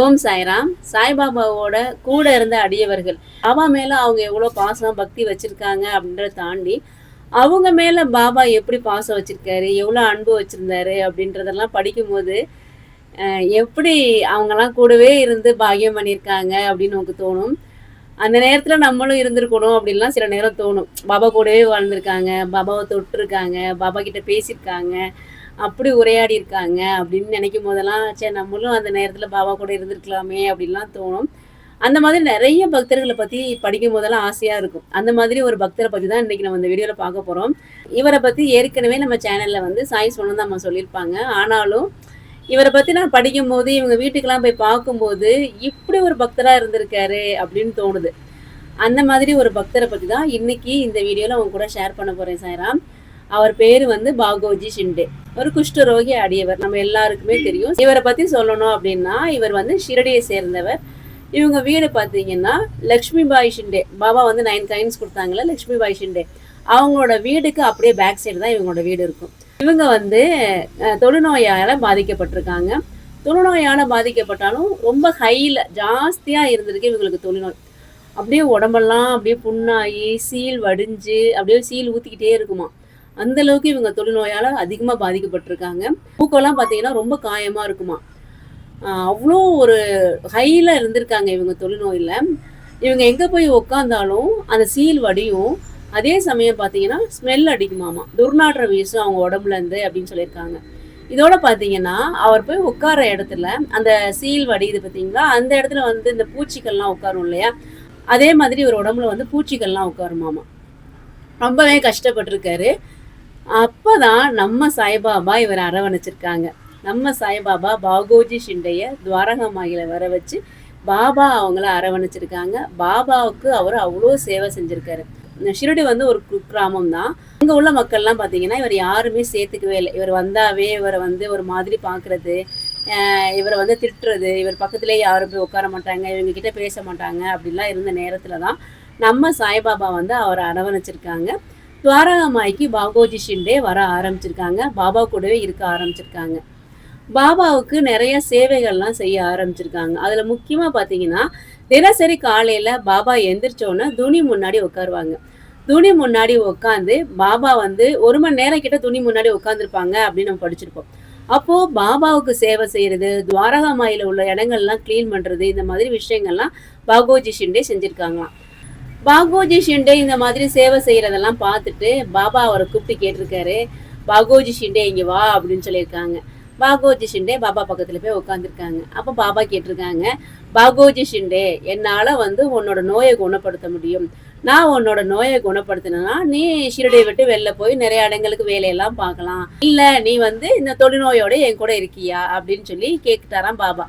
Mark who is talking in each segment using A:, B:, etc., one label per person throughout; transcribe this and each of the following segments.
A: ஓம் சாய்ராம். சாய்பாபாவோட கூட இருந்த அடியவர்கள். பாபா மேல அவங்க எவ்வளவு பாசம் பக்தி வச்சிருக்காங்க அப்படின்றத தாண்டி அவங்க மேல பாபா எப்படி பாசம் வச்சிருக்காரு எவ்வளவு அன்பு வச்சிருந்தாரு அப்படின்றதெல்லாம் படிக்கும்போது எப்படி அவங்கெல்லாம் கூடவே இருந்து பாக்கியம் பண்ணியிருக்காங்க அப்படின்னு நமக்கு தோணும். அந்த நேரத்துல நம்மளும் இருந்திருக்கணும் அப்படின்லாம் சில நேரம் தோணும். பாபா கூடவே வாழ்ந்திருக்காங்க பாபாவை தொட்டிருக்காங்க பாபா கிட்ட பேசியிருக்காங்க. அப்படி உரையாடி இருக்காங்க அப்படின்னு நினைக்கும் போதெல்லாம் சே நம்மளும் அந்த நேரத்தில் பாபா கூட இருந்திருக்கலாமே அப்படின்லாம் தோணும். அந்த மாதிரி நிறைய பக்தர்களை பற்றி படிக்கும் போதெல்லாம் ஆசையாக இருக்கும். அந்த மாதிரி ஒரு பக்தரை பற்றி தான் இன்னைக்கு நம்ம இந்த வீடியோவில் பார்க்க போகிறோம் இவரை பற்றி ஏற்கனவே நம்ம சேனலில் வந்து சாய் சொன்னு நம்ம சொல்லியிருப்பாங்க. ஆனாலும் இவரை பற்றி நான் படிக்கும் போது இவங்க வீட்டுக்கெல்லாம் போய் பார்க்கும்போது இப்படி ஒரு பக்தராக இருந்திருக்காரு அப்படின்னு தோணுது. அந்த மாதிரி ஒரு பக்தரை பற்றி தான் இன்னைக்கு இந்த வீடியோவில் அவங்க கூட ஷேர் பண்ண போகிறேன் சாய்ராம். அவர் பேரு வந்து பாகோஜி ஷிண்டே. ஒரு குஷ்டரோகி அடியவர். நம்ம எல்லாருக்குமே தெரியும். இவரை பத்தி சொல்லணும் அப்படின்னா இவர் வந்து ஷிரடியை சேர்ந்தவர். இவங்க வீடு பார்த்தீங்கன்னா லக்ஷ்மி பாய் ஷிண்டே. பாபா வந்து நைன் கைன்ஸ் கொடுத்தாங்களே லக்ஷ்மி பாய் ஷிண்டே. அவங்களோட வீடுக்கு அப்படியே பேக் சைடு தான் இவங்களோட வீடு இருக்கும். இவங்க வந்து அஹ், தொழுநோயால பாதிக்கப்பட்டிருக்காங்க. தொழுநோயால பாதிக்கப்பட்டாலும் ரொம்ப ஹையில் ஜாஸ்தியாக இருந்திருக்கு இவங்களுக்கு தொழுநோய். அப்படியே உடம்பெல்லாம் அப்படியே புண்ணாகி சீல் வடிஞ்சு அப்படியே சீல் ஊற்றிக்கிட்டே இருக்குமா அந்த அளவுக்கு இவங்க தொழுநோயால அதிகமாக பாதிக்கப்பட்டிருக்காங்க. மூக்கெல்லாம் பார்த்தீங்கன்னா ரொம்ப காயமா இருக்குமா. அவ்வளோ ஒரு ஹையில் இருந்திருக்காங்க இவங்க தொழுநோயில். இவங்க எங்கே போய் உக்காந்தாலும் அந்த சீல் வடியும். அதே சமயம் பார்த்தீங்கன்னா ஸ்மெல் அடிக்குமாமா. துர்நாற்றம் வீசும் அவங்க உடம்புல இருந்து அப்படின்னு சொல்லியிருக்காங்க. இதோட பார்த்தீங்கன்னா அவர் போய் உட்கார இடத்துல அந்த சீல் வடியுது பார்த்தீங்களா அந்த இடத்துல வந்து இந்த பூச்சிகள்லாம் உட்காரும் இல்லையா? அதே மாதிரி ஒரு உடம்புல வந்து பூச்சிகள்லாம் உட்காருமாமா. ரொம்பவே கஷ்டப்பட்டிருக்காரு. அப்பதான் நம்ம சாய்பாபா இவரை அரவணைச்சிருக்காங்க. நம்ம சாய்பாபா பாகோஜி ஷிண்டைய துவாரகமாயில வர வச்சு பாபா அவங்கள அரவணைச்சிருக்காங்க. பாபாவுக்கு அவர் அவ்வளோ சேவை செஞ்சிருக்காரு. இந்த ஷிரடி வந்து ஒரு குக்கிராமம் தான். அங்கே உள்ள மக்கள்லாம் பார்த்தீங்கன்னா இவர் யாருமே சேர்த்துக்கவே இல்லை. இவர் வந்தாவே இவரை வந்து ஒரு மாதிரி பார்க்கறது இவரை வந்து திட்டுறது இவர் பக்கத்திலே யாரும் போய் உட்கார மாட்டாங்க இவங்க கிட்ட பேச மாட்டாங்க அப்படிலாம் இருந்த நேரத்தில் தான் நம்ம சாய்பாபா வந்து அவரை அரவணைச்சிருக்காங்க. துவாரகமாய்க்கு பாபோஜி ஷிண்டே வர ஆரம்பிச்சிருக்காங்க. பாபா கூடவே இருக்க ஆரம்பிச்சிருக்காங்க. பாபாவுக்கு நிறைய சேவைகள்லாம் செய்ய ஆரம்பிச்சிருக்காங்க. அதுல முக்கியமா பாத்தீங்கன்னா தினசரி காலையில பாபா எந்திரிச்சோன்னா துணி முன்னாடி உட்காருவாங்க. துணி முன்னாடி உட்காந்து பாபா வந்து ஒரு மணி நேரம் கிட்ட துணி முன்னாடி உட்காந்துருப்பாங்க அப்படின்னு நம்ம படிச்சிருப்போம். அப்போ பாபாவுக்கு சேவை செய்யறது துவாரகாமாயில உள்ள இடங்கள்லாம் க்ளீன் பண்றது இந்த மாதிரி விஷயங்கள்லாம் பாகோஜி ஷிண்டே செஞ்சிருக்காங்களாம். பாகோஜி ஷிண்டே இந்த மாதிரி சேவை செய்கிறதெல்லாம் பார்த்துட்டு பாபா அவரை கூப்பிட்டு கேட்டிருக்காரு. பாகோஜி ஷிண்டே இங்கே வா அப்படின்னு சொல்லியிருக்காங்க. பாகோஜி ஷிண்டே பாபா பக்கத்தில் போய் உட்காந்துருக்காங்க அப்போ பாபா கேட்டிருக்காங்க பாகோஜி ஷிண்டே என்னால் வந்து உன்னோட நோயை குணப்படுத்த முடியும். நான் உன்னோட நோயை குணப்படுத்தினா நீ ஷிரடியை விட்டு வெளில போய் நிறைய இடங்களுக்கு வேலையெல்லாம் பார்க்கலாம். இல்லை நீ வந்து இந்த தொழுநோயோட என் கூட இருக்கியா? அப்படின்னு சொல்லி கேட்டுட்டாராம் பாபா.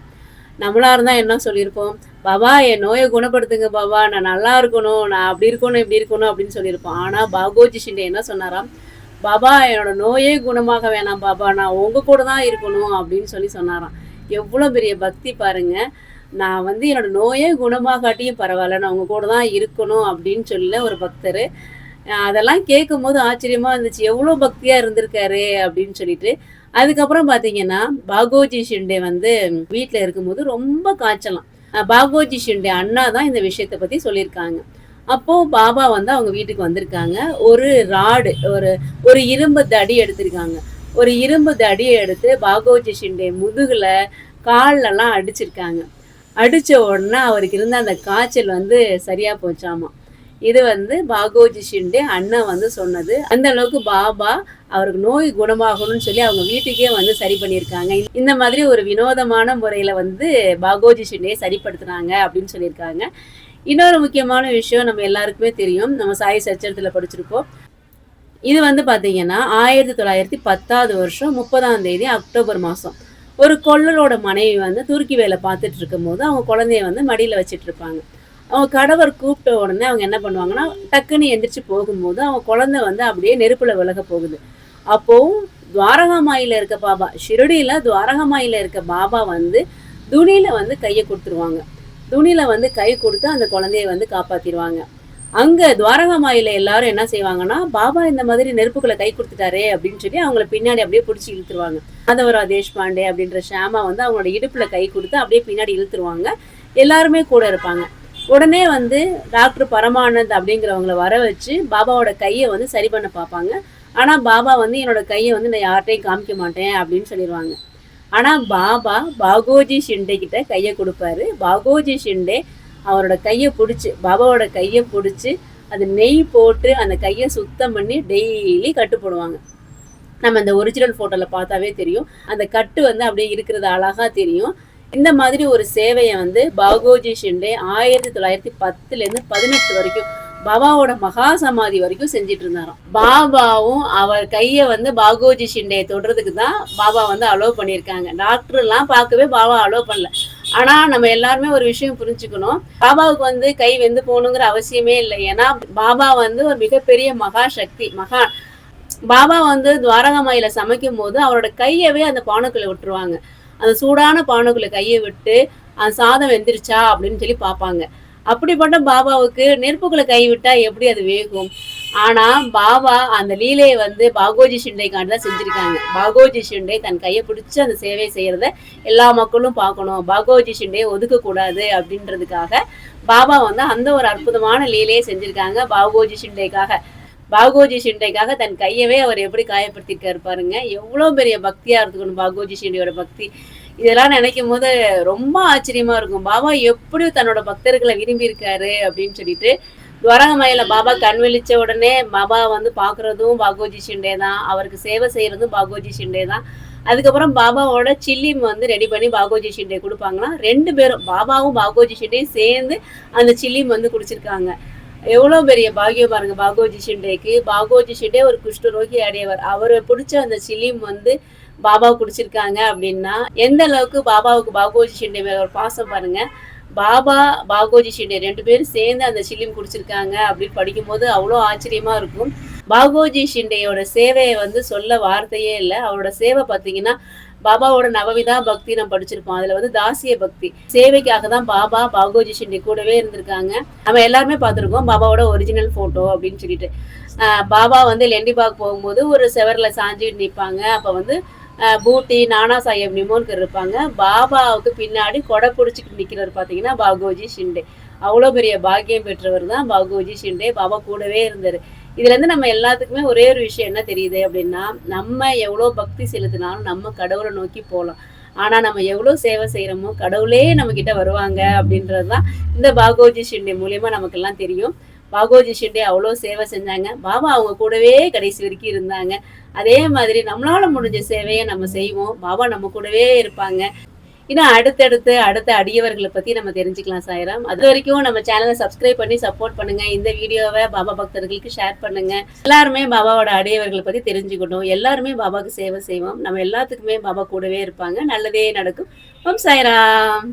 A: நம்மளா இருந்தால் என்ன சொல்லியிருப்போம்? பாபா என் நோயை குணப்படுத்துங்க பாபா. நான் நல்லா இருக்கணும். நான் அப்படி இருக்கணும் இப்படி இருக்கணும் அப்படின்னு சொல்லியிருப்போம். ஆனால் பாகோஜி ஷிண்டே என்ன சொன்னாராம்? பாபா என்னோட நோயே குணமாக வேணாம் பாபா. நான் உங்க கூட தான் இருக்கணும் அப்படின்னு சொல்லி சொன்னாராம். எவ்வளோ பெரிய பக்தி பாருங்க. நான் வந்து என்னோட நோயே குணமாகாட்டியும் பரவாயில்ல. நான் உங்க கூட தான் இருக்கணும் அப்படின்னு சொல்ல ஒரு பக்தர். அதெல்லாம் கேட்கும் போது ஆச்சரியமா இருந்துச்சு. எவ்வளோ பக்தியா இருந்திருக்காரு அப்படின்னு சொல்லிட்டு. அதுக்கப்புறம் பார்த்தீங்கன்னா பாகோஜி ஷிண்டே வந்து வீட்டில் இருக்கும்போது ரொம்ப காய்ச்சலாம். பாகோஜி ஷிண்டே அண்ணா தான் இந்த விஷயத்தை பத்தி சொல்லியிருக்காங்க. அப்போ பாபா வந்து அவங்க வீட்டுக்கு வந்திருக்காங்க. ஒரு ராடு ஒரு ஒரு இரும்பு தடி எடுத்திருக்காங்க. ஒரு இரும்பு தடியை எடுத்து பாகோஜி ஷிண்டே முதுகுல கால்லெல்லாம் அடிச்சிருக்காங்க. அடிச்ச உடனே அவருக்கு இருந்த அந்த காய்ச்சல் வந்து சரியா போச்சாமா? இது வந்து பாகோஜி ஷிண்டே அண்ணன் வந்து சொன்னது. அந்த அளவுக்கு பாபா அவருக்கு நோய் குணமாகணும்னு சொல்லி அவங்க வீட்டுக்கே வந்து சரி பண்ணியிருக்காங்க. இந்த மாதிரி ஒரு வினோதமான முறையில் வந்து பாகோஜி ஷிண்டே சரிப்படுத்துனாங்க அப்படின்னு சொல்லியிருக்காங்க. இன்னொரு முக்கியமான விஷயம் நம்ம எல்லாருக்குமே தெரியும். நம்ம சாய் சச்சரத்தில் படிச்சிருப்போம் இது வந்து பார்த்தீங்கன்னா ஆயிரத்தி தொள்ளாயிரத்தி பத்தாவது வருஷம் முப்பதாம் தேதி அக்டோபர் மாதம் ஒரு கொள்ளலோட மனைவி வந்து துருக்கி வேலை பார்த்துட்டு இருக்கும்போது அவங்க குழந்தைய வந்து மடியில் வச்சுட்டு இருப்பாங்க. அவங்க கணவர் கூப்பிட்ட உடனே அவங்க என்ன பண்ணுவாங்கன்னா டக்குன்னு எந்திரிச்சு போகும்போது அவங்க குழந்தை வந்து அப்படியே நெருப்புல விலக போகுது. அப்போவும் துவாரகாமாயில இருக்க பாபா ஷிரடியில துவாரகாமாயில இருக்க பாபா வந்து துணியில வந்து கையை கொடுத்துருவாங்க. துணியில வந்து கை கொடுத்து அந்த குழந்தைய வந்து காப்பாத்திடுவாங்க. அங்க துவாரகாமாயில எல்லாரும் என்ன செய்வாங்கன்னா பாபா இந்த மாதிரி நெருப்புக்குள்ள கை கொடுத்துட்டாரே அப்படின்னு சொல்லி அவங்கள பின்னாடி அப்படியே பிடிச்சி இழுத்துருவாங்க. மாதவரா தேஷ்பாண்டே அப்படின்ற ஷாமா வந்து அவங்களோட இடுப்புல கை கொடுத்து அப்படியே பின்னாடி இழுத்துருவாங்க. எல்லாருமே கூட இருப்பாங்க. உடனே வந்து டாக்டர் பரமானந்த் அப்படிங்கிறவங்கள வர வச்சு பாபாவோட கையை வந்து சரி பண்ண பார்ப்பாங்க. ஆனால் பாபா வந்து என்னோட கையை வந்து நான் யார்கிட்டையும் காமிக்க மாட்டேன் அப்படின்னு சொல்லிடுவாங்க. ஆனால் பாபா பாகோஜி ஷிண்டே கிட்ட கையை கொடுப்பாரு. பாகோஜி ஷிண்டே அவரோட கையை பிடிச்சி பாபாவோட கையை பிடிச்சி அது நெய் போட்டு அந்த கையை சுத்தம் பண்ணி டெய்லி கட்டு போடுவாங்க. நம்ம அந்த ஒரிஜினல் ஃபோட்டோவில் பார்த்தாவே தெரியும். அந்த கட்டு வந்து அப்படியே இருக்கிறது அழகாக தெரியும். இந்த மாதிரி ஒரு சேவையை வந்து பாகோஜி ஷிண்டே ஆயிரத்தி தொள்ளாயிரத்தி பத்துலேருந்து பதினெட்டு வரைக்கும் பாபாவோட மகா சமாதி வரைக்கும் செஞ்சிட்டு இருந்தாராம். பாபாவும் அவர் கையை வந்து பாகோஜி ஷிண்டே தொடுறதுக்கு தான் பாபா வந்து அலோவ் பண்ணியிருக்காங்க. டாக்டர்லாம் பார்க்கவே பாபா அலோவ் பண்ணல. ஆனா நம்ம எல்லாருமே ஒரு விஷயம் புரிஞ்சுக்கணும். பாபாவுக்கு வந்து கை வெந்து போகணுங்கிற அவசியமே இல்லை. ஏன்னா பாபா வந்து ஒரு மிகப்பெரிய மகா சக்தி மகா பாபா வந்து துவாரகமாயில சமைக்கும் போது அவரோட கையவே அந்த பானைக்குள்ள விட்டுருவாங்க. அந்த சூடான பானைக்குள்ள கையை விட்டு அந்த சாதம் வெந்துருச்சா? அப்படின்னு சொல்லி பார்ப்பாங்க. அப்படிப்பட்ட பாபாவுக்கு நெருப்புக்குள்ள கை விட்டா எப்படி அது வேகும்? ஆனா பாபா அந்த லீலையை வந்து பாகோஜி ஷிண்டைக்காண்டி தான் செஞ்சிருக்காங்க. பாகோஜி ஷிண்டே தன் கையை பிடிச்சி அந்த சேவை செய்யறத எல்லா மக்களும் பார்க்கணும். பாகோஜி ஷிண்டே ஒதுக்க கூடாது அப்படின்றதுக்காக பாபா வந்து அந்த ஒரு அற்புதமான லீலையை செஞ்சிருக்காங்க பாகோஜி ஷிண்டேக்காக பாகோஜி ஷிண்டைக்காக தன் கையவே அவர் எப்படி காயப்படுத்திருக்காரு பாருங்க. எவ்வளோ பெரிய பக்தியா இருந்துக்கணும் பாகோஜி ஷிண்டையோட பக்தி. இதெல்லாம் நினைக்கும் போது ரொம்ப ஆச்சரியமா இருக்கும். பாபா எப்படி தன்னோட பக்தர்களை விரும்பி இருக்காரு அப்படின்னு சொல்லிட்டு துவரகமயில பாபா கண் விழிச்ச உடனே பாபா வந்து பாக்குறதும் பாகோஜி ஷிண்டே தான். அவருக்கு சேவை செய்யறதும் பாகோஜி ஷிண்டே தான். அதுக்கப்புறம் பாபாவோட சில்லிம் வந்து ரெடி பண்ணி பாகோஜி ஷிண்டே கொடுப்பாங்கன்னா ரெண்டு பேரும் பாபாவும் பாகோஜி ஷிண்டையும் சேர்ந்து அந்த சில்லிம் வந்து குடிச்சிருக்காங்க. எவ்வளோ பெரிய பாகியம் பாருங்க பாகோஜி ஷிண்டேக்கு பாகோஜி ஷிண்டே ஒரு குஷ்டரோகி அடையவர். அவரை பிடிச்ச அந்த சிலிம் வந்து பாபா குடிச்சிருக்காங்க அப்படின்னா எந்த அளவுக்கு பாபாவுக்கு பாகோஜி ஷிண்டே மேல ஒரு பாசம் பாருங்க. பாபா பாகோஜி ஷிண்டே ரெண்டு பேரும் சேர்ந்து அந்த சிலிம் குடிச்சிருக்காங்க அப்படின்னு படிக்கும்போது அவ்வளோ ஆச்சரியமா இருக்கும். பாகோஜி ஷிண்டேயோட சேவையை வந்து சொல்ல வார்த்தையே இல்லை. அவரோட சேவை பார்த்தீங்கன்னா பாபாவோட நவவிதா பக்தி நம்ம படிச்சிருப்போம். அதுல வந்து தாசிய பக்தி. சேவைக்காக தான் பாபா பாகோஜி ஷிண்டே கூடவே இருந்திருக்காங்க. நம்ம எல்லாருமே பார்த்துருக்கோம். பாபாவோட ஒரிஜினல் போட்டோ அப்படின்னு சொல்லிட்டு. பாபா வந்து லெண்டிபாக் போகும்போது ஒரு செவரில் சாஞ்சிட்டு நிற்பாங்க அப்போ வந்து பூட்டி நானா சாஹேப் நிமோன்கர் இருப்பாங்க. பாபாவுக்கு பின்னாடி கொடை பிடிச்சிக்கிட்டு நிற்கிறவர் பார்த்தீங்கன்னா பாகோஜி ஷிண்டே. அவ்வளோ பெரிய பாக்கியம் பெற்றவர் தான் பாகோஜி ஷிண்டே. பாபா கூடவே இருந்தார். இதுல இருந்து நம்ம எல்லாத்துக்குமே ஒரே ஒரு விஷயம் என்ன தெரியுது அப்படின்னா நம்ம எவ்வளோ பக்தி செலுத்தினாலும் நம்ம கடவுளை நோக்கி போகலாம் ஆனா நம்ம எவ்வளவு சேவை செய்யறோமோ கடவுளே நம்ம கிட்ட வருவாங்க அப்படின்றது தான் இந்த பாகோஜி ஷிண்டே மூலியமா நமக்கு எல்லாம் தெரியும். பாகோஜி ஷிண்டே அவ்வளோ சேவை செஞ்சாங்க. பாபா அவங்க கூடவே கடைசி வரைக்கும் இருந்தாங்க. அதே மாதிரி நம்மளால முடிஞ்ச சேவையை நம்ம செய்வோம். பாபா நம்ம கூடவே இருப்பாங்க. இன்னும் அடுத்தடுத்து அடுத்த அடியவர்களை பத்தி நம்ம தெரிஞ்சுக்கலாம் சாய்ராம். அது வரைக்கும் நம்ம சேனலை சப்ஸ்கிரைப் பண்ணி சப்போர்ட் பண்ணுங்க. இந்த வீடியோவை பாபா பக்தர்களுக்கு ஷேர் பண்ணுங்க. எல்லாருமே பாபாவோட அடியவர்களை பத்தி தெரிஞ்சுக்கணும். எல்லாருமே பாபாவுக்கு சேவை செய்வோம். நம்ம எல்லாத்துக்குமே பாபா கூடவே இருப்பாங்க. நல்லதே நடக்கும். ஓம் சாய்ராம்.